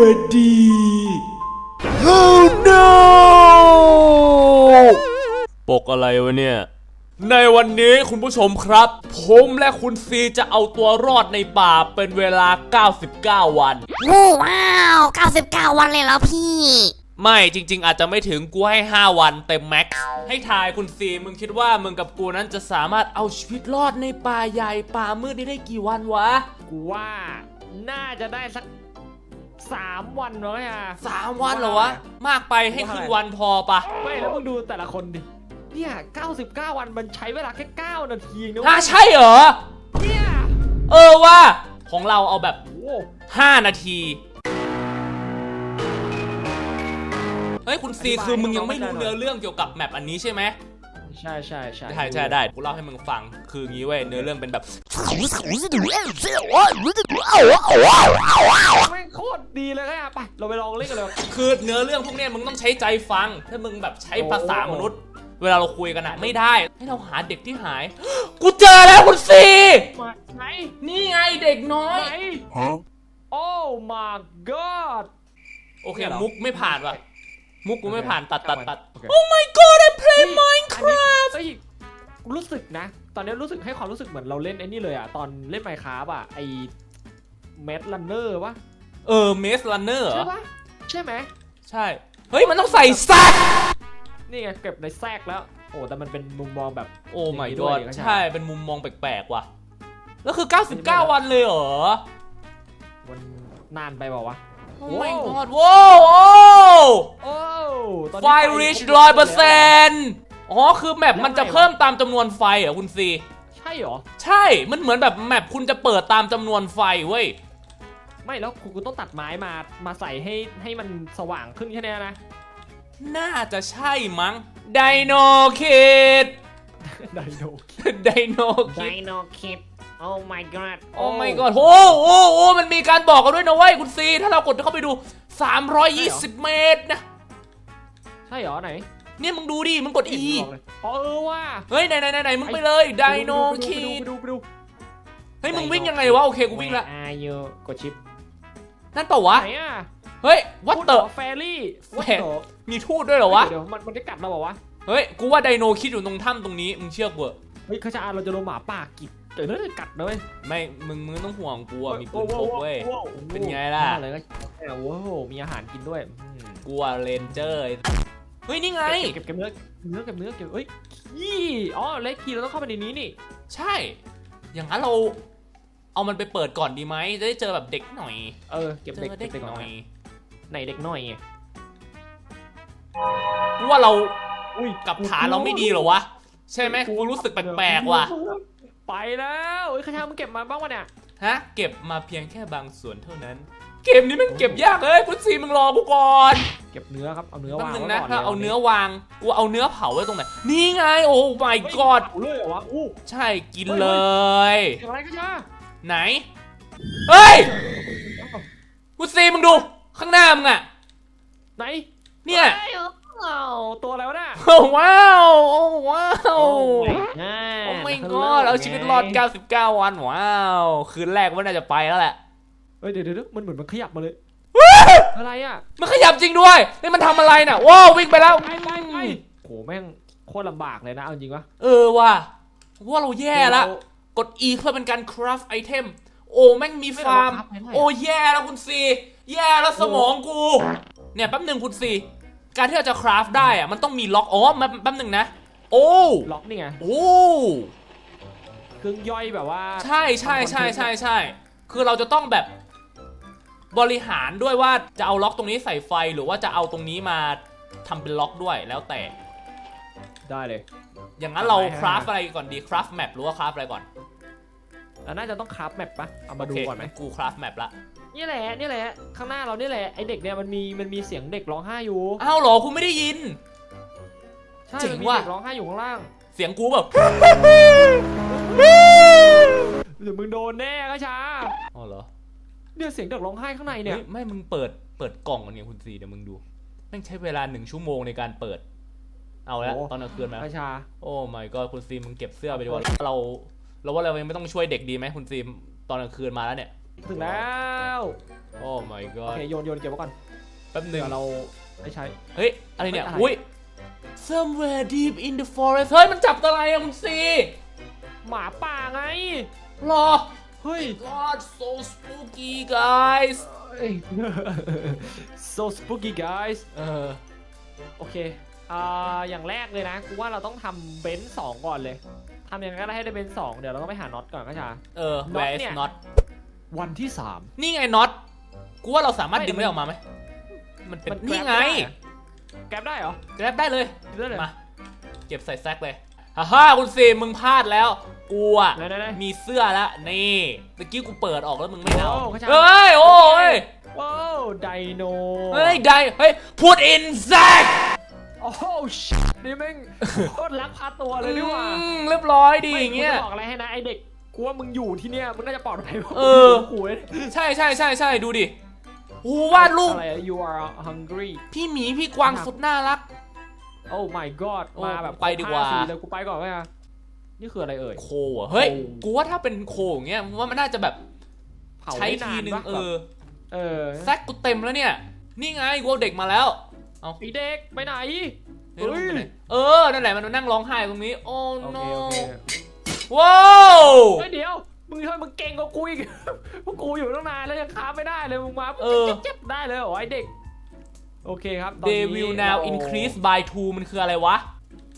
วัสดี Oh no ปกอะไรวะเนี่ย ในวันนี้คุณผู้ชมครับ ผมและคุณซีจะเอาตัวรอดในป่าเป็นเวลา 99 วันโอ้ว้าว 99 วันเลยแล้วพี่ ไม่จริง ๆ อาจจะไม่ถึงกูให้ 5 วันเต็มแม็กซ์ให้ทายคุณซีมึงคิดว่ามึงกับกูนั้นจะสามารถเอาชีวิตรอดในป่าใหญ่ป่ามืดนี้ได้กี่วันวะ กูว่า น่าจะได้สัก สามวันวะอะสามวันเหรอวะ มากไปให้ครึ่งวันพอปะไม่แล้วมึงดูแต่ละคนดิ เนี่ย 99 วันมันใช้เวลาแค่ 9 นาทีเองนะฮะใช่เหรอ เนี่ยเออว่าของเราเอาแบบ โอ้5นาที เฮ้ย คุณซีคือมึงยังไม่รู้เนื้อเรื่องเกี่ยวกับแมปอันนี้ใช่ไหม ใช่ใช่ใช่ใช่ใช่ได้กูเล่าให้มึงฟังคืองี้เว้ยเนื้อเรื่องเป็นแบบแม่งโคตรดีเลยอะไปเราไปลองเล่นกันเลยคือเนื้อเรื่องพวกเนี้ยมึงต้องใช้ใจฟัง ถ้ามึงแบบใช้ภาษามนุษย์ เวลาเราคุยกันอะไม่ได้ ให้เราหาเด็กที่หาย กูเจอแล้วคุณซีมาไหนนี่ไงเด็กน้อไหนยโอ้ my god โอเคเนี่ยเหรอมุกไม่ผ่านว่ะ มุกกูไม่ผ่านตัดตัดตัด โอเค Oh my god I play เฮ้ย Minecraft เฮ้ยรู้สึกนะ ตอนนี้รู้สึกให้ความรู้สึกเหมือนเราเล่นไอ้นี่เลยอะ ตอนเล่นไมค์คราฟอะ ไอเมดลันเนอร์วะเออเมสลันเนอร์เหรใช่อปะใช่ไหม ใช่ เฮ้ย มันต้องใส่ซักนี่ไงเก็บในแทรกแล้ว โอ้แต่มันเป็นมุมมองแบบ โอ้ my อย่างนี้ด้วย god ดิเข้าใจใช่ เป็นมุมมองแปลกๆว่ะ แล้วคือ 99 วันเลยเหรอ มันนานไปเปล่าวะ โอ้โอ้ my god ว้าวโอ้โอ้ตอนไฟนี้ริชร้อยเปอร์เซ็นต์อ๋อ คือแมปมันจะเพิ่มตามจำนวนไฟเหรอคุณซี ใช่เหรอ ใช่ มันเหมือนแบบแมปคุณจะเปิดตามจำนวนไฟเว้ย ไม่แล้วกูต้องตัดไม้มา มาใส่ให้ให้มันสว่างขึ้นแค่เนี้ยนะ น่าจะใช่มั้ง ไดโนคิด ไดโนไดโนไดคิด โนคิด โอ้ my god โอ้ my god โอ้โอ้โอ้มันมีการบอกกันด้วยนะเว้ยคุณซี ถ้าเรากดเข้าไปดู 320 เมตรนะ ใช่เหรอไหนเนี่ยมึงดูดิ มึงกด E บอกเลยอ๋อเออว่ะเฮ้ยไหนไหนไหนไหนมึงไปเลยไดโนไปคิดูดไปดูไปดูเฮ้ยมึงวิ่งยังไงวะโอเคกูวิ่งละ Where are you กดชิป นั่นเปล่าวะ ไหนอะ เฮ้ยวัตเตอร์แฟรี่วัตแฟเตอร์มีทูตด้วยเหรอวะ เดี๋ยวมันมันจะกัดเราบอกว่าวะ เฮ้ยกูว่าไดโนคิดอยู่ตรงถ้ำตรงนี้มึงเชื่อกูเหอะเฮ้ยข้าชาเราจะโดนหมาป่ากิด เดี๋ยวน่าจะกัดนะเว้ยไม่ มึงมึงต้องห่วงกูอะมีปืนพกเว้ยโอ้โหเป็นไงล่ะน่าเลยก็แหมโอ้โหมีอาหารกินด้วยอืมกูอะเรนเจอร์ไอ้เฮ้ยนี่ไง เก็บเก็บเก็บเนื้อเก็บเนื้อเก็บเนื้อเก็บเอ้ยขี้อ๋อเล็กขี้เราต้องเข้าไปในนี้นี่ ใช่ อย่างนั้นเราเอามันไปเปิดก่อนดีไหมจะได้เจอแบบเด็กหน่อย เออเก็บเจเด็กอเก็เด็บกเด็กหก่น่ออนยไหนเด็กหน่อยไงกูว่าเราอุ้ยกับฐานเราไม่ดีเหรอวะ ใช่ไหมกูรู้สึกแปลกๆว่ะ ไปแล้วเอ้ยข้าชามึงเก็บมาบ้างวะเนี่ย ฮะ เก็บมาเพียงแค่บางส่วนเท่านั้น เกมนี้มันเก็บยากเลยคุณซีมึงรอกูก่อนเก็บเนื้อครับ เอาเนื้อแป๊บวางนึงไว้นะก่อนถ้าลยเอาเนื้อวางกูเอาเนื้อเผาไว้ตรงไหนนี่ไงโอ้ my เฮ้ย god เผาเลยเหรอวะอู้ใช่กินเฮ้ยเลย เก็บอะไรข้าชาไหน เฮ้ยคุณซีมึงดู ข้างหน้ามึงอะไหนเนี่ยเอ้ย อ้าวตัวอะไรวะน่ะโอ้ว้าวโอ้ว้าวง่าโอ้ my god เอาชีวิตรอด 99 วันว้าวคืนแรกว่าน่าจะไปแล้วแหละเฮ้ยเดี๋ยวเดี๋ยวมันเหมือนมันขยับมาเลยอะไรอะมันขยับจริงด้วยนี่มันทำอะไรน่ะว้าววิ่งไปแล้วไปไปไปโหแม่งโคตรลำบากเลยนะเอาจริงวะเออว่ะว่าเราแย่ละเรากด E เพื่อเป็นการ craft item โอ้แม่งมีฟาร์มไม่เอามา craft ไม่ได้อะโอ้แย่แล้วคุณซีแย่แล้วสมองกู เนี่ยแป๊บหนึ่งคุณซี การที่เราจะ craft ได้อะมันต้องมีล็อกอ๋อแป๊บแป๊บหนึ่งนะ โอ้ล็อกนี่ไงโอ้เครื่องย่อยแบบว่า ใช่ใช่ใช่ใช่ใช่คือเราจะต้องแบบบริหารด้วยว่าจะเอาล็อกตรงนี้ใส่ไฟหรือว่าจะเอาตรงนี้มาทำเป็นล็อกด้วยแล้วแต่ ได้เลย อย่างนั้นเราทำไมฮะ craft อะไรก่อนดี craft map หรือว่า craft อะไรก่อนเราน่าจะต้องคราฟแมปปะเอามาดูโเคก่อนไหมกู craft map ละ นี่แหละนี่แหละ ข้างหน้าเรานี่แหละไอเด็กเนี่ยมันมีมันมีเสียงเด็กร้องไห้อยู่อ้าวเหรอคุณไม่ได้ยิน ใช่เจ๋งมันมีว่ะ เด็กร้องไห้อยู่ข้างล่างเสียงกูแบบเดี๋ยวมึงโดนแน่ก็ช้าอ๋อเหรอเนี่ยเสียงเด็กร้องไห้ข้างในเนี่ยเฮ้ยไม่มึงเปิดเปิดกล่องกันเนี่ยคุณซีเดี๋ยวมึงดูแม่งใช้เวลาหนึ่งชั่วโมงในการเปิด เอาละโอ้ตอนกลางคืนมาก็ช้าโอ้ my god คุณซีมึงเก็บเสื้อไปดีกว่าเรา เราว่าเรายังไม่ต้องช่วยเด็กดีไหมคุณซีตอนกลางคืนมาแล้วเนี่ย ถึงแล้วโอ้ my โอ god เคโยนโยนเก็บไว้ก่อนแป๊บหนึ่เดี๋งยวเราไม่ใช้ เฮ้ย อะไรเนี่ย เฮ้ยอะไร อุ้ย somewhere deep in the forest เฮ้ย มันจับอะไรอะคุณซีหมาป่าไง รอ เฮ้ย God so spooky guys เอ้ย so spooky guys เออ โอเค อ่า อย่างแรกเลยนะ กูว่าเราต้องทำเบนซ์สองก่อนเลย ทำยังไงก็ได้ให้ได้เบนซ์สองเดี๋ยวเราต้องไปหาน็อตก่อนก็จะเออน็อต where เนี่ is ย not วันที่สามนี่ไง not กูว่าเราสามารถไม่ดึงมันไม่ออกมาไหม มันเป็นมันนี่ไง แกร็บได้เหรอแกร็บได้เลยแกร็บได้เลย มา เก็บใส่แซกเลยฮ่าฮ่าคุณซีมึงพลาดแล้ว กูอะไหนไหนไหนมีเสื้อแล้วนี่ตะกี้กูเปิดออกแล้วมึงไม่เอาโอ้เข้าใจเฮ้ย โอ้ยโอ้ไดโน เฮ้ย ได้เฮ้ย put in sack โอ้โหชินี่แม่งโคตรลักพาตัวเลยนี่หว่าอืมเรียบร้อยดีอย่างเงี้ยไม่กูจะบอกอะไรให้นะไอเด็ก กูว่ามึงอยู่ที่เนี่ยมึงน่าจะปลอดภัยเออ กูเลยใช่ใช่ใช่ใช่ดูดิโอ้วาดรูปอะไรอะ you are hungry พี่หมีพี่กวางสุดน่ารักโอ้ my god โอ้มาแบบไปดีกว่า ห้สีเลยกูไปก่อนไหมอะนี่คืออะไรเอ่ย โคอะเฮ้ย โค กูว่าถ้าเป็นโคอย่างเงี้ยมึงว่ามันน่าจะแบบเผาใช้ได้ทีนานนึงปะเอแบบอเออแซกกูเต็มแล้วเนี่ย นี่ไงกูเอาเด็กมาแล้ว ไอเด็กไปไหน เฮ้ยเฮ้ยไปไหนเออ นั่นแหละมันนั่งร้องไห้ตรงนี้ โอ้ โอโนเคโอเค ว้าวเฮ้ยเดี๋ยว มึงทำไมมึงเก่งกว่ากูอีก พวกกูอยู่ตั้งนานแล้วยังค้าไม่ได้เลยมึงมาเออ เจ็บได้เลยเหรอไอเด็ก โอเคครับตอน they นี้ will now เรา increase by two มันคืออะไรวะ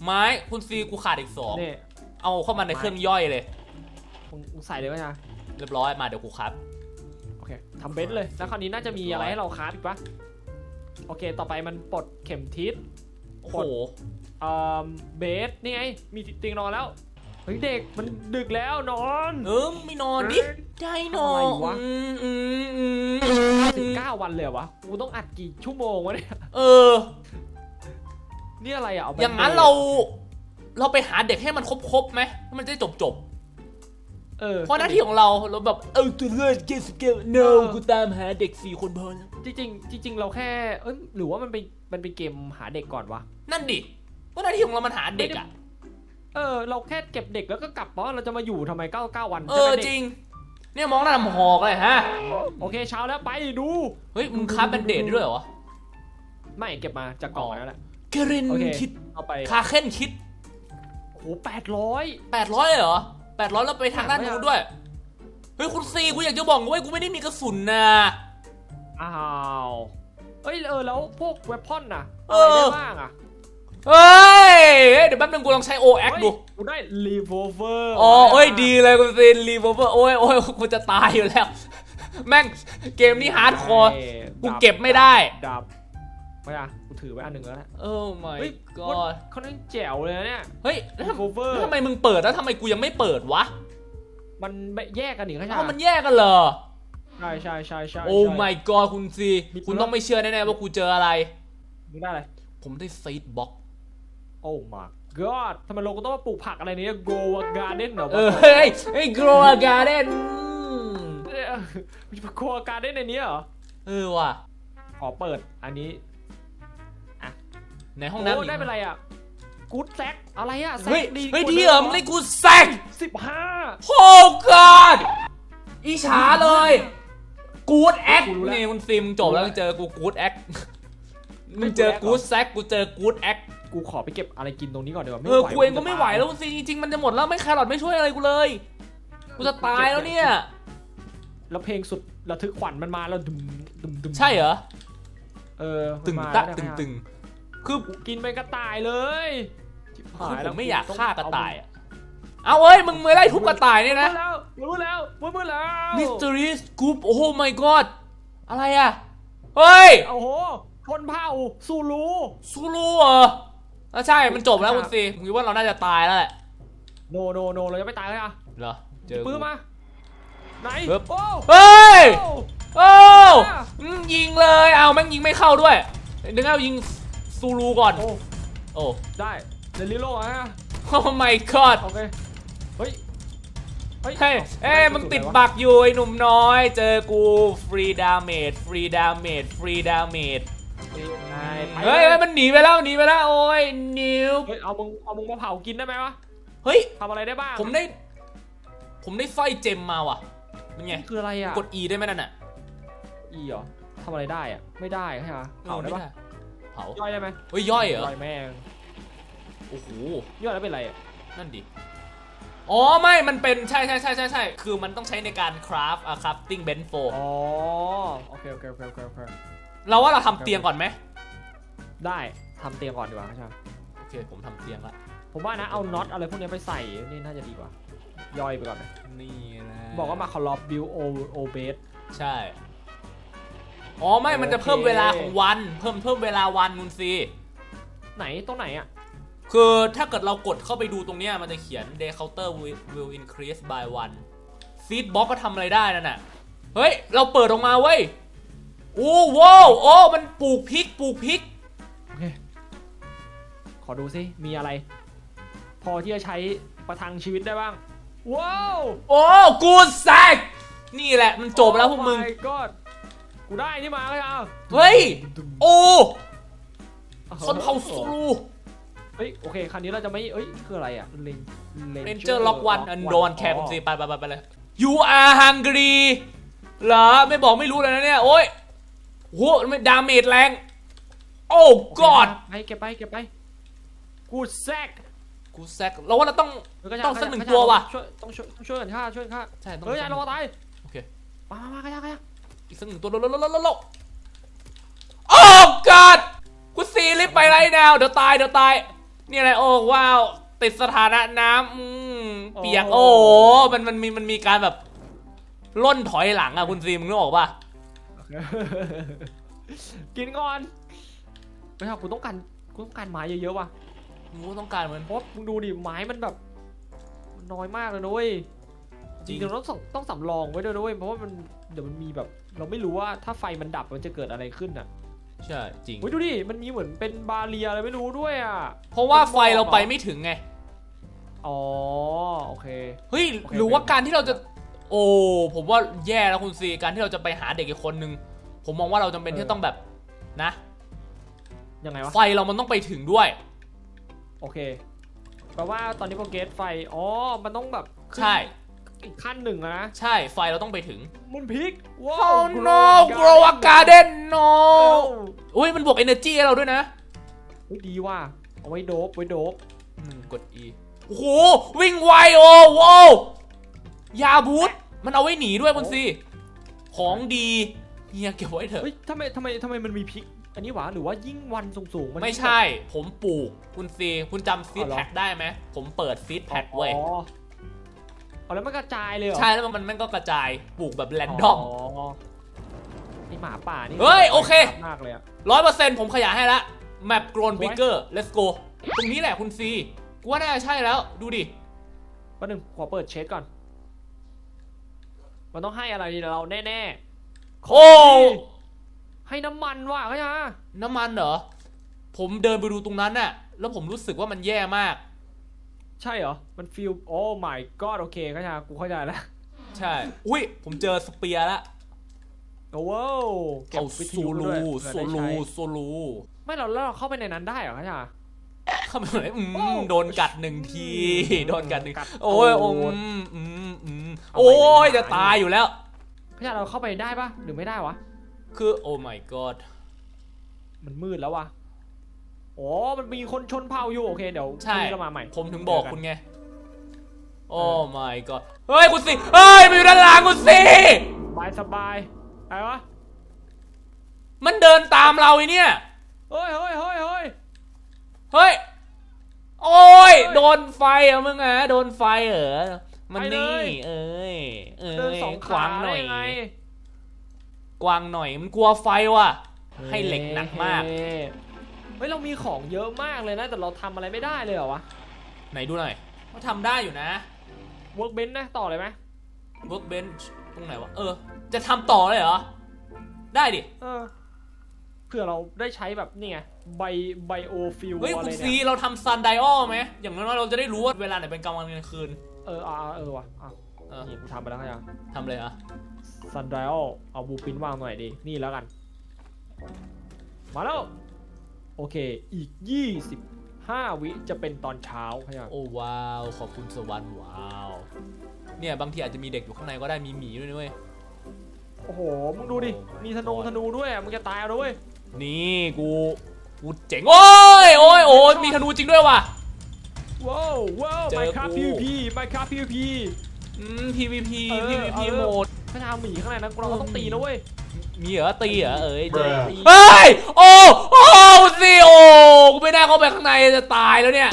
ไม้คุณซีกูขาดอีกสองนี่เอาเข้ามาในเครื่องย่อยเลย มึงมึงใส่เลยไหมนะ เรียบร้อยมาเดี๋ยวกูครับ โอเคทำเบนซ์เลย แล้วคราวนี้น่าจะมีอะไรให้เราค้าอีกปะโอเค ต่อไปมันปลดเข็มทิศ โอ้โห เอ่อเบสนี่ไง มีเตียงนอนแล้วเฮ้ยเด็กมันดึกแล้วนอนเออไม่นอนดิได้นอนอะไรวะอืมอืมอืมสิบเก้าวันเลยเหรอวะกูต้องอัดกี่ชั่วโมงวะเนี่ยเออนี่อะไรอะเอาอย่างนั้นเรา เราไปหาเด็กให้มันครบๆไหมให้มันจะได้จบจบเออๆเพราะหน้าที่ของเราเราแบบเออตัวเลือดเกสเกล no กูตามหาเด็กสี่คนพอแล้วจริงๆจริงๆเราแค่เอ้ยหรือว่ามันเป็นมันเป็นเกมหาเด็กก่อนวะนั่นดิเพราะหน้าที่ของเรามันหาเด็กอะ เออเราแค่เก็บเด็กแล้วก็กลับเพราะว่าเราจะมาอยู่ทำไมเก้าเก้าวันเอใช่อไหมเด็กจริง เนี่ยมองหน้าทำหอกเลยฮะ โอเคเช้าแล้วไปดู เฮ้ยมึงค้าเป็นเดทด้วยเหรอ ไม่เก็บมาจากกล่องนั่นแหละเกรินโอเคคิด เอาไปคาเค้นคิด โอ้โหแปดร้อย800เลยเหรอ 800 แล้วไปทางด้านนู้นด้วย เฮ้ย คุณซีกูอยากจะบอกนะเว้ยกูไม่ได้มีกระสุนนะ อ้าวเอ้ยเออแล้วพวกเวพอนน่ะเออะไรอได้บ้างอะ เฮ้ย เฮ้ยเดี๋ยวแป๊บนึงกูลองใช้ OX ดูเฮ้ยกูได้รีโวเวอร์อ๋อโอ้ยดีเลยคุณซีนรีโวเวอร์โอ้ยโอ้ยกูจะตายอยู่แล้ว แม่งเกมนี้ฮาร์ดคอร์กูเก็บไม่ได้ดับไม่อะกูถือไว้อันหนึ่งแล้วนะโอ้ my เฮ้ย god เขานั่งแจ๋วเลยนะเนี่ยเฮ้ยแล้วรีทำโวเวอร์แล้วทำไมมึงเปิดแล้วทำไมกูยังไม่เปิดวะมันไม่แยกกันหนิใช่ไหมเอ้ามันแยกกันเหรอใช่ใช่ใช่ใช่โอ้ใช่ my god คุณซีมีตัวคุณต้องไม่เชื่อแน่ๆว่ากูเจออะไรมึงได้อะไรผมได้ซีดบ็อกโอ้ my god ทำไมเราก็ต้องมาปลูกผักอะไรเนี่ย go garden เหรอเออเฮ้ยเฮ้ย grow a garden เออมี go garden ในนี้เหรอ เออว่ะ ขอเปิดอันนี้ในห้องน้ำโอ้อีกได้เป็นอะไรอะกูดแซกอะไรอะแซกเฮ้ยดีเฮ้ยกว่าดีดิเหรอมึงได้กูแซกสิบห้าโอ้ god อีฉาเลยกูดแอคนี่คุณซีมึงจบแล้วมึงเจอกูกูดแอคมึงเจอกูดแซกกูเจอกูดแอค กูขอไปเก็บอะไรกินตรงนี้ก่อนดีกว่าไม่เออไหวกูเองก็ไม่ไหวแล้วสิจริงๆมันจะหมดแล้วไม่แครอทไม่ช่วยอะไรกูเลย กูจะตายแล้วเนี่ย แล้วเพลงสุดระทึกขวัญมันมาแล้วดุมดุมดุมใช่เหรอเออตึงมันมาตะแล้วตึงนะตึงคือกูกินเป็นกระต่ายเลยชิบคือหายผแล้วมไม่อยากต้งฆ่ากระต่ายอะเอาเอ้ยมึงไม่ไล่ทุบกระต่ายเนี่ยรู้นะแล้วรู้แล้วรู้มือแล้ว Mystery Scoop โอ้ my god อะไรอะเฮ้ย โอ้โหคนเผ่าซูรูซูรูเหรอ อะใช่ มันจบแล้วคุณซีผมคิดว่าเราน่าจะตายแล้วแหละโนโนโนเราจะไม่ตายเลยอะเหรอ เจอกูปื้มมา ไหนปึ๊บโอ้เฮ้ย โอ้โอ้อะอืมยิงเลย เอาแม่งยิงไม่เข้าด้วยนึกว่ายิงซูรูก่อน โอ้ โอ้ ได้เดลิโล่ฮะโอ้ my god โอเค เฮ้ย เฮ้ย เอ้ยมึงติดบักอยู่ไอ้หนุ่มน้อย เจอกูฟรีดาเมจ ฟรีดาเมจ ฟรีดาเมจ ไงไปเฮ้ยเฮ้ยมันหนีไปแล้วหนีไปแล้วโอ้ยนิวเฮ้ยเอามึงเอามึงมาเผากินได้ไหมวะเฮ้ยทำอะไรได้บ้างผมได้ ผมได้สร้อยเจมมาว่ะเป็นไงคืออะไรอะกด E ได้ไหมนั่นน่ะ E เหรอทำอะไรได้อะไม่ได้ใช่ไหมเผาได้ปะเผาย่อยได้ไหมเฮ้ยย่อยเหรอ ย่อยแม่งโอ้โห ย่อยแล้วเป็นไรอะนั่นดิ อ๋อ ไม่ มันเป็น ใช่ใช่ใช่ใช่ใช่คือมันต้องใช้ในการคราฟอะคราฟติ้งเบนโฟอ๋อโอเคโอเคโอเคโอเคโอ เคเราว่าเราทำเตียงก่อนไหมได้ทำเตียงก่อนดีกว่าใช่ไหมโอเคผมทำเตียงละผมว่านะเอาน็อตอะไรพวกนี้ไปใส่นี่น่าจะดีกว่า ย่อยไปก่อนไหมนี่นะบอกว่ามาคอลอบบิวโอโอเบส ใช่ อ๋อไม่มันจะเพิ่มโอเคเวลาของวัน เพิ่มเพิ่มเวลาวันคุณซี ไหนตรงไหนอะคือถ้าเกิดเรากดเข้าไปดูตรงเนี้ยมันจะเขียน day counter will will increase by one feed box ก็ทำอะไรได้นั่นน่ะ เฮ้ย เราเปิดออกมาเว้ย โอ้โว้วโอ้มันปลูกพริกปลูกพริก โอเค ขอดูสิมีอะไร พอที่จะใช้ประทังชีวิตได้บ้าง ว้าวโอ้กูแซกนี่แหละมันจบแล้วพวกมึงโอ้ my god กูได้นี่มาแล้วเอาเฮ้ย โอ้คนเผาสูรูเฮ้ย โอเค คันนี้เราจะไม่เอ้ย คืออะไรอะเลนเรนเจอร์ล็อกวันอันโดนแคร์คุณซีไปไปไปไปเลย you are hungry เหรอ ไม่บอกไม่รู้เลยนะเนี่ย โอ้ย โหมันดาเมจแรง โอ้กอดไปเก็บไปเก็บไป กูแซกกูแซกเราว่าเราต้องกระชาต้องสักหนึ่งกระชาตัวว่ะช่วยต้องช่วยต้องช่วยกันฆ่าช่วยกันฆ่าใช่ต้องเฮ้ยอย่าระวังตายโอเคมามามากระชากระชากอีกสักหนึ่งตัวโลโลโลโลโลโอ้กอดกูซีรีบไปไรแนวเดี๋ยวตายเดี๋ยวตายนี่อะไรโอ้ว้าวติดสถานะน้ำอืมเปียกโอ้โหมันมันมีมันมีการแบบล่นถอยหลังอะคุณซีมึงนึกออกปะ กินก่อนกระชากกูต้องการกูต้องการไม้เยอะๆว่ะมึงก็ต้องการเหมือนเพราะมึงดูดิไม้มันแบบมันน้อยมากเลยนะเว้ยจจริริงงๆเราต้องสต้องสำรองไว้ด้วยนะเว้ยเพราะว่ามันเดี๋ยวมันมีแบบ เราไม่รู้ว่าถ้าไฟมันดับมันจะเกิดอะไรขึ้นอะใช่จริงเฮ้ยดูดิมันมีเหมือนเป็นบาเรียอะไรไม่รู้ด้วยอะเพราะว่าไฟเราไปไม่ถึงไงอ๋อโอเคเฮ้ยโอเคหรือว่าโอเคการที่เราจะ โอ้ผมว่าแย่แล้วคุณซีการที่เราจะไปหาเด็กอีกคนนึง ผมมองว่าเราจำเป็นที่จะต้องแบบนะยังไงวะไฟเรามันต้องไปถึงด้วย โอเคแปลว่าตอนนี้โปรเกสไฟอ๋อมันต้องแบบขึ้นใช่อีกขั้นหนึ่งอะนะ ใช่ไฟเราต้องไปถึงมันพลิกว้าว Oh no grow a garden no เอ้าอุ้ยมันบวก energy ให้เราด้วยนะเฮ้ยดีว่ะเอาไว้โดบไว้โดบอืมกด E โอ้โหวิ่งไวโอ้โว้ ยาบูทมันเอาไว้หนีด้วยคุณซีของดีเฮียเก็บไว้เถอะเฮ้ยทำไมทำไมทำไมมันมีพลิก อันนี้หวะหรือว่ายิ่งวันสูงๆมันไม่ใช่ ผมปลูกคุณซีคุณจำฟีดอ๋อเหรอแพ็กได้ไหมผมเปิดฟีดแพ็กเว้ยอ๋อเอาแล้วมันกระจายเลยเหรอใช่แล้วมันมันก็กระจายปลูกแบบแรนดอมไอหมาป่านี่เฮ้ยโอเคมากเลยอะร้อยเปอร์เซ็นต์ผมขยายให้ละแมป grown สวย bigger let's go ตรงนี้แหละคุณซีกูว่าน่าจะใช่แล้วดูดิแป๊บนึงขอเปิดเช็คก่อน มันต้องให้อะไรเราแน่ๆโอ้ให้น้ำมันว่ะเขาจะน้ำมันเหรอ ผมเดินไปดูตรงนั้นน่ะ แล้วผมรู้สึกว่ามันแย่มาก ใช่เหรอ มันฟีลโอ้ my god โอเคเขาจะกูเข้าใจแล้ว ใช่ อุ้ย ผมเจอสเปียร์ละโอ้ว้าวเก็บเอาวิทซูยุลูด้วยโซเผื่อได้ลูใช้โซลู ไม่เราแล้วเราเข้าไปในนั้นได้เหรอเขาจะ เข้าไปเลยอืโอ้มโดนกัดหนึ่งที โดนกัดหนึ่งกัดโอ้ยตูโอ้ดอืมอืมอืมเอาโอ้ยไปเลยจะตายอยู่แล้วเขาจะเราเข้าไปได้ปะหรือไม่ได้วะ คือโอ้ my god มันมืดแล้ววะอ๋อมันมีคนชนเผ่าอยู่โอเคเดี๋ยวใช่พรุ่งนี้เรามาใหม่ผมถึงบอกคุณไง โอ้ my god เฮ้ยคุณสิเฮ้ยมันอยู่ด้านหลังคุณสิสบายสบายอะไรวะมันเดินตามเราไอเนี่ย เฮ้ยเฮ้ยเฮ้ยเฮ้ย เฮ้ย โอ้ยเฮ้ย โดนไฟเหรอะมึงอะโดนไฟเหรอ มันไปเลนี่ยเอ้ย เอ้เดินยสองกขาวางหน่ได้อยไงกวางหน่อย มันกลัวไฟว่ะ ให้เหล็กหนักมาก เฮ้เฮ้ยเรามีของเยอะมากเลยนะ แต่เราทำอะไรไม่ได้เลยเหรอวะ ไหนดูหน่อยว่าทำได้อยู่นะ workbench นะต่อเลยไหม workbench ตรงไหนวะ เออ จะทำต่อเลยเหรอ ได้ดิ เออ เพื่อเราได้ใช้แบบนี่ไงไบไบโอฟิลเฮ้ยอะไรคุณซีเนี่ยเราทำซันไดออไหมอย่างน้อยๆเราจะได้รู้ว่าเวลาไหนเป็นกลางวันกลางคืนเอออ่าเออว่ะอะเออนี่กูทำไปแล้วไงทำเลยเหรอะซันไดโอเอาบูปินวางหน่อยดินี่แล้วกัน มาแล้ว โอเค อีก 25 วิจะเป็นตอนเช้าเข้าใจปะโอ้ว้าวขอบคุณสวรรค์ว้าวเนี่ยบางทีอาจจะมีเด็กอยู่ข้างในก็ได้มีหมีด้วยนะเว้ย โอ้โหมึงดูดิ มีธนูธนูด้วยอะมึงจะตายเอาด้วย นี่กูกูเจ๋งโอ้ยโอ้ยโอ้ยมีธนูจริงด้วยว่ะ ว้าวว้าวเจอไมครับ กู PVP ไมครับ PVP อืม PVP เออ PVP เออ โหมด ถ้าทำหมีข้างในนั้นเราก็ต้องตีนะเว้ย มีเหรอตีเหรอเอ้ยเจอตีเฮ้ยโอ้โอ้สิโอ้กูไม่ได้เข้าไปข้างในจะตายแล้วเนี่ย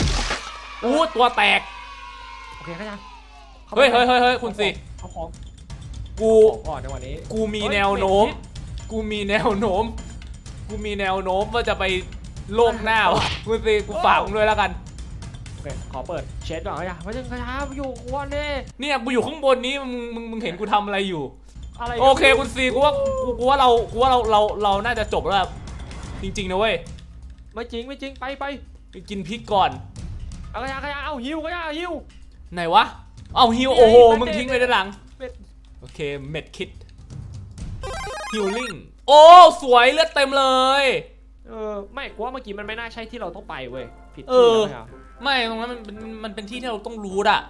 อู้ตัวแตกโอเคข้าข้าเฮ้ยเฮ้ยเฮ้ยเฮ้ยคุณสิเอาของกู เอาของก่อนในวันนี้กูมีเฮ้ยแนวโน้มเป็ดพิษกูมีแนวโน้ม กูมีแนวโน้มว่าจะไปโลกหน้าวะคุณสิกูฝากมึงด้วยแล้วกัน โอเค ขอเปิดเชดก่อนข้าไม่ใช่ข้าอยู่กวนเน่เนี่ยกูอยู่ข้างบนนี้มึงมึงมึงเห็นกูทำอะไรอยู่ อะไรโอเคคุณซีกูว่ากูกูว่าเรากูว่าเราเราเราน่าจะจบแล้วจริงๆนะเว้ยไม่จริงไม่จริงไปไปไปกินพริกก่อนเอาขยะขยะเอาหิวขยะหิวไหนวะเอาฮิวโอ้โหมึงทิ้งไปด้านหลังเม็ดโอเคเม็ดคิดฮิลลิ่ง โอ้สวยเลือดเต็มเลย เออไม่กูว่าเมื่อกี้มันไม่น่าใช่ที่เราต้องไปเว้ยผิดเอที่อแล้วไม่ตรงนั้นมันมันมันเป็นที่ที่เราต้องรู้อะ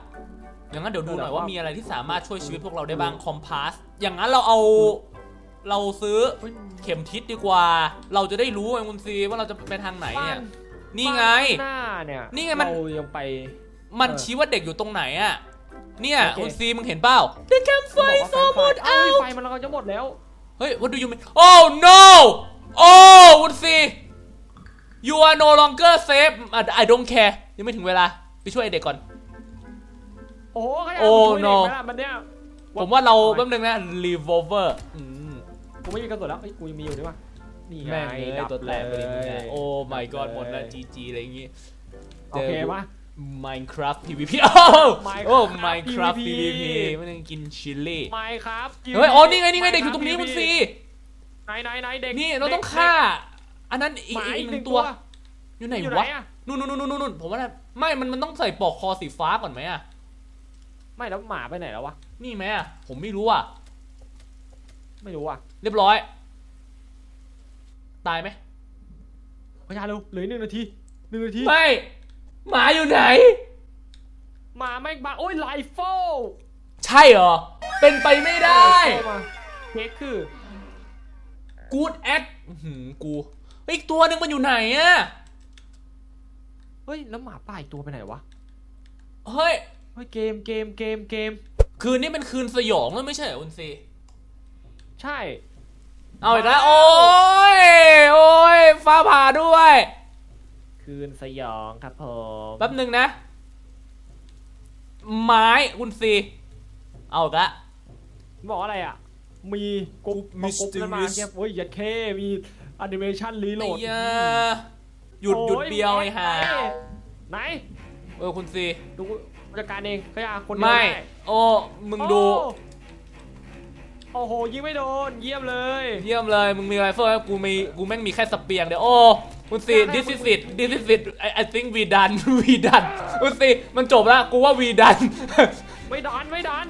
อย่างนั้นเดี๋ยวดูหน่อยเออว่ามีอะไรที่สามารถช่วยชีวิตพวกเราได้บ้างคอมพาสอย่างนั้นเราเอาเราซื้อเฮ้ยเข็มทิศดีกว่า เราจะได้รู้ไงคุณซีว่าเราจะไปทางไหนเนี่ย นี่ไงบ้าหน้าเนี่ยนี่ไงมันเรายังไป มันเออชี้ว่าเด็กอยู่ตรงไหนอะเนี่ยโอเคคุณซีมึงเห็นเปล่า The campfire บอก is ว่าไฟ almost เอ้ย out ไฟมันเราจะหมดแล้ว เฮ้ย what do you mean oh no oh คุณซี you are no longer safe I don't care ยังไม่ถึงเวลา ไปช่วยไอ้เด็กก่อน โอ้โหขยะโอ้มันช่วยเด็ก no ไหมล่ะมันเนี่ยผมว่าเราอแป๊บนึงนะ revolver อืมกูไม่มีกระสุนแล้วเอ้ยกูยังมีอยู่ดีวะนี่ไงแม่งเลยดับตัวแตกไปเลยมึงเลอะยโอ้ my god หมดแล้วเลย GG อะไรอย่างงี้โอเคปะ Minecraft PVP โอ้โอ้ Minecraft Minecraft PVP PVP ไม่ต้องกินชิลลี่ไม่ครับเฮ้ยอ๋อนี่ไงนี่ไงเด็กอยู่ตรงนี้คุณซีไหนไหนไหนเด็กนี่เราต้องด็กฆ่า อันนั้นอีกหมาอีอีกกหหนึ่นึ่งงตัตัว ว อยู่ไหนอยู่วะไหนอะนู่นนู่นนู่นนู่นนู่นผมว่าน่ะไม่มันมันต้องใส่ปลอกคอสีฟ้าก่อนไหมอะไม่แล้วหมาไปไหนแล้ววะ นี่ไหมอะผมไม่รู้อะไม่รู้อะเรียบร้อย ตายไหมพยาเร็วเหลืออกหนึ่งนาทีหนึ่งนาที ไม่ หมาอยู่ไหน หมาไม่บักโอ้ยไลฟ์โฟใช่เหรอ เป็นไปไม่ได้ เค้กคือ Good act อื้อหือกูเฮ้ยอีกตัวหนึ่งมันอยู่ไหนอะเฮ้ย แล้วหมาป่าอีกตัวไปไหนวะ เฮ้ย เฮ้ย เกมเกมเกมเกม คืนนี้เป็นคืนสยองแล้วไม่ใช่เหรอคุณซี ใช่ เอาอีกแล้ว โอ้ย โอ้ย ฟ้าผ่าด้วย คืนสยองครับผมแป๊บหนึ่งนะ ไม้คุณซี เอาอีกละบอกอะไรอะ มีกรุ๊ปมากรุ๊ปนั้นมา Mysterious เก็บเฮ้ยยัดเคมีแอนิเมชันรีโหลไอ้ดยาหยุดหยุดเบียวไอ้ห่าไหน เออคุณซี ดูผู้จัดการเองขยะคนเดียวไม่ ด้โอ้ มึงดู โอ้โอ้โหยิงไม่โดน เยี่ยมเลย เยี่ยมเลย มึงมีไรเฟิลกูมี กูแม่งมีแค่สเปียงเดียว โอ้ คุณซี this is it this is it I I think we done we done คุณซีมันจบแล้วกูว่า we done ไม่ดันไม่ดัน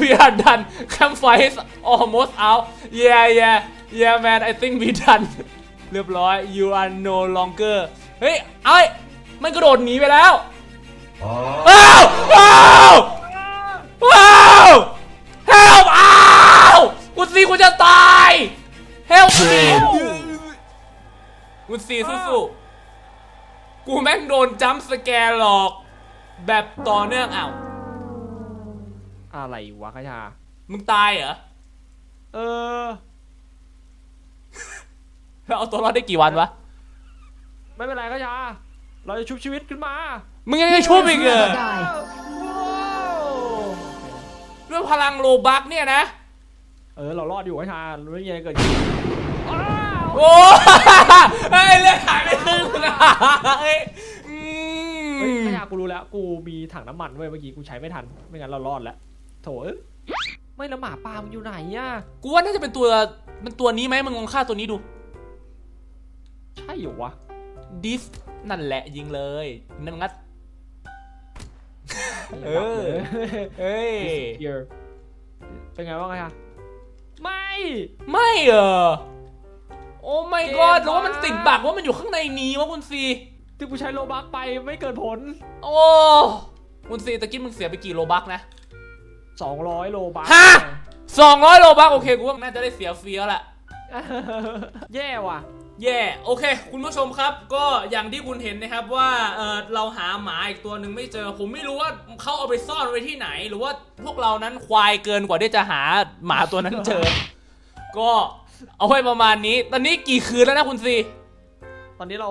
we are done campfire is almost out yeah yeah yeah man I think we done เรียบร้อย you are no longer เฮ้ยไอ้ยมันกระโดดหนีไปแล้วอ้าวอ้าวอ้าว help อ้าวกูซีกูจะตาย help me กูซีสู้ๆกูแม่งโดนจัมป์สแกร์หลอก แบบต่อเนื่องอ้าวอะไรวะขยะมึงตายเหรอ เออ แล้วเอาตัวรอดได้กี่วันวะ ไม่เป็นไรขยะเราจะชุบชีวิตขึ้นมา มึงยังจะช่วยอีกเหรอว้าวด้วยพลังโลบักเนี่ยนะ เออ เรารอดอยู่ขยะไม่มีอะไรเกิดขึ้นอ้าว โอ้เฮ้ยเลือดหายไปครึ่งนะเฮ้ยอืมเฮ้ยขยะกูรู้แล้ว กูมีถังน้ำมันเว้ยเมื่อกี้กูใช้ไม่ทัน ไม่งั้นเรารอดแล้ว โถเอ้ยไม่และหมาป่ามันอยู่ไหนอะกูว่าน่าจะเป็นตัวเป็นตัวนี้ไหมมึงลองฆ่าตัวนี้ดูใช่เหรอวะ ดิสนั่นแหละยิงเลยนั่นงัด เออเฮ้ยเยอเป็นไงบ้างไงอะไม่ ไม่เหรอ โอ้ไม่ก็เกมหรือว่ามันวะติดบักว่ามันอยู่ข้างในนี้วะคุณซีที่กูใช้โลบักไปไม่เกิดผล โอ้คุณซีตะกี้มึงเสียไปกี่โลบักนะ200โลบักฮะ200โลบักโอเคกูว่าน่าจะได้เสียฟรีแล้วแหละแย่ว่ะแย่โอเค คุณผู้ชมครับ ก็อย่างที่คุณเห็นนะครับว่าเออเราหาหมาอีกตัวหนึ่งไม่เจอ ผมไม่รู้ว่าเขาเอาไปซ่อนไว้ที่ไหน หรือว่าพวกเรานั้นควายเกินกว่าที่จะหาหมาตัวนั้นเจอ ก็ เอาไว้ประมาณนี้ ตอนนี้กี่คืนแล้วนะคุณซีตอนนี้เรา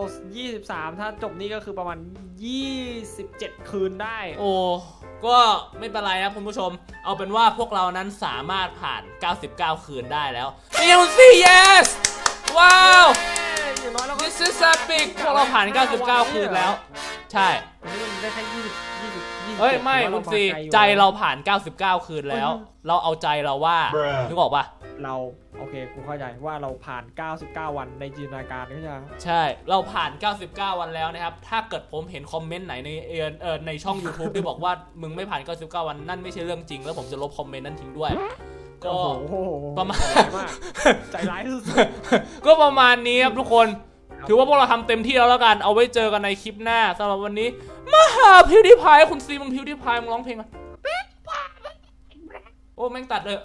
23 ถ้าจบนี่ก็คือประมาณ 27 คืนได้ โอ้ก็ไม่เป็นไรนะคุณผู้ชม เอาเป็นว่าพวกเรานั้นสามารถผ่าน 99 คืนได้แล้วนี่คุณซี yes ว้าว อย่างน้อยเราก็ this is epic พวกเราผ่าน 99 คืนแล้ว ใช่อันนี้มันได้แค่20 20 20 เฮ้ยไม่คุณซีใจเราผ่าน 99 คืนแล้ว เราเอาใจเราว่า Bruh นึกออกปะเราโอเคกูเข้าใจว่าเราผ่าน 99 วันในจินตนาการก็จะใช่เราผ่าน 99 วันแล้วนะครับ ถ้าเกิดผมเห็นคอมเมนต์ไหนในเออเออในช่อง YouTube ที่บอกว่ามึงไม่ผ่าน 99 วันนั่นไม่ใช่เรื่องจริง แล้วผมจะลบคอมเมนต์นั้นทิ้งด้วยก็โอ้โหประมาณใจร้ายมากใจร้ายสุดก็ประมาณนี้ครับทุกคนครับ ถือว่าพวกเราทำเต็มที่แล้วแล้วกัน เอาไว้เจอกันในคลิปหน้าสำหรับวันนี้ มาหาพิวดิพายคุณซีมึงพิวดิพายมึงร้องเพลงกันโอ้แม่งตัดเลย